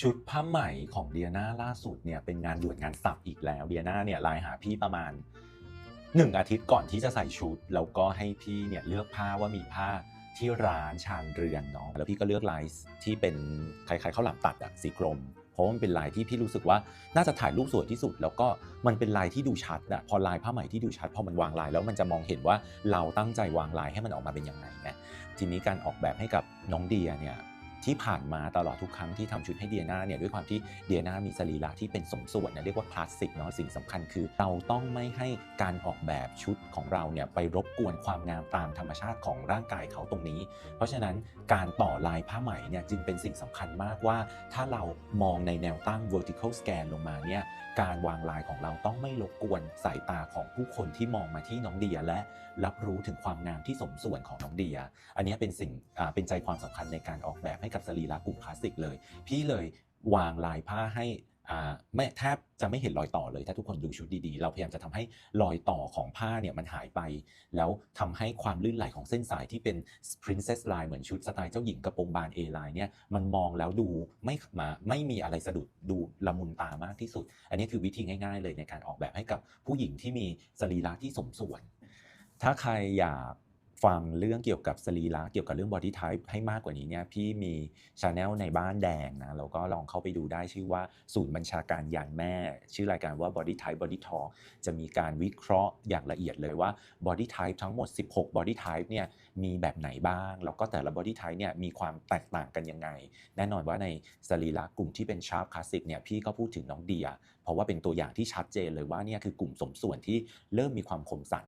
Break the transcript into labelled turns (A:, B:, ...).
A: ชุดผ้าไหมของเดียนาล่าสุดเนี่ยเป็นงานด่วนงานสับอีกแล้วเดียนาเนี่ยไลน์หาพี่ประมาณหนึ่งอาทิตย์ก่อนที่จะใส่ชุด แล้วก็ให้พี่เนี่ยเลือกผ้าว่ามีผ้าที่ร้านชานเรือนเนาะแล้วพี่ก็เลือกลายที่เป็นคล้ายๆข้าวหลามตัดอะสีกรมเพราะมันเป็นลายที่พี่รู้สึกว่าน่าจะถ่ายรูปสวยที่สุด แล้วก็มันเป็นลายที่ดูชัดอะพอลายผ้าไหมที่ดูชัดพอมันวางลายแล้วมันจะมองเห็นว่าเราตั้งใจวางลายให้มันออกมาเป็นยังไงไงทีนี้การออกแบบให้กับน้องเดียเนี่ย ที่ผ่านมาตลอดทุกครั้งที่ทำชุดให้เดียนาเนี่ยด้วยความที่เดียนามีสรีระที่เป็นสมส่วนนะเรียกว่าคลาสสิกเนาะสิ่งสำคัญคือ เราต้องไม่ให้การออกแบบชุดของเราเนี่ยไปรบกวนความงามตามธรรมชาติของร่างกายเขาตรงนี้ เพราะฉะนั้นการต่อลายผ้าไหมเนี่ยจึงเป็นสิ่งสำคัญมากว่า ถ้าเรามองในแนวตั้ง vertical scan ลงมาเนี่ยการวางลายของเราต้องไม่รบกวนสายตาของผู้คนที่มองมาที่น้องเดียและรับรู้ถึงความงามที่สมส่วนของน้องเดีย อันนี้เป็นสิ่งเป็นใจความสำคัญในการออกแบบให้กับสรีระกลุ่มคลาสสิกเลย พี่เลยวางลายผ้าให้อ่าไม่แทบจะไม่เห็นรอยต่อเลย ถ้าทุกคนดูชุดดีๆ เราพยายามจะทำให้รอยต่อของผ้าเนี่ยมันหายไป แล้วทำให้ความลื่นไหลของเส้นสายที่เป็น princess line เหมือนชุดสไตล์เจ้าหญิงกระโปรงบาน A line เนี่ยมันมองแล้วดูไม่มาไม่มีอะไรสะดุดดูละมุนตามากที่สุด อันนี้คือวิธีง่ายๆเลยในการออกแบบให้กับผู้หญิงที่มีสรีระที่สมส่วน ถ้าใครอยาก ฟังเรื่องเกี่ยวกับสรีระเกี่ยวกับเรื่อง body type ให้มากกว่านี้เนี่ยพี่มีช anel ในบ้านแดงนะแล้วก็ลองเข้าไปดูได้ชื่อว่าศูนย์บัญชาการยานแม่ ชื่อรายการว่า body type body talk จะมีการวิเคราะห์อย่างละเอียดเลยว่า body type ทั้งหมด 16 body type เนี่ยมีแบบไหนบ้าง แล้วก็แต่ละ body type เนี่ยมีความแตกต่างกันยังไง แน่นอนว่าในสรีระกลุ่มที่เป็น sharp classic เนี่ยพี่ก็พูดถึงน้องเดีย เพราะว่าเป็นตัวอย่างที่ชัดเจนเลยว่าเนี่ยคือกลุ่มสมส่วนที่เริ่มมีความคมสัน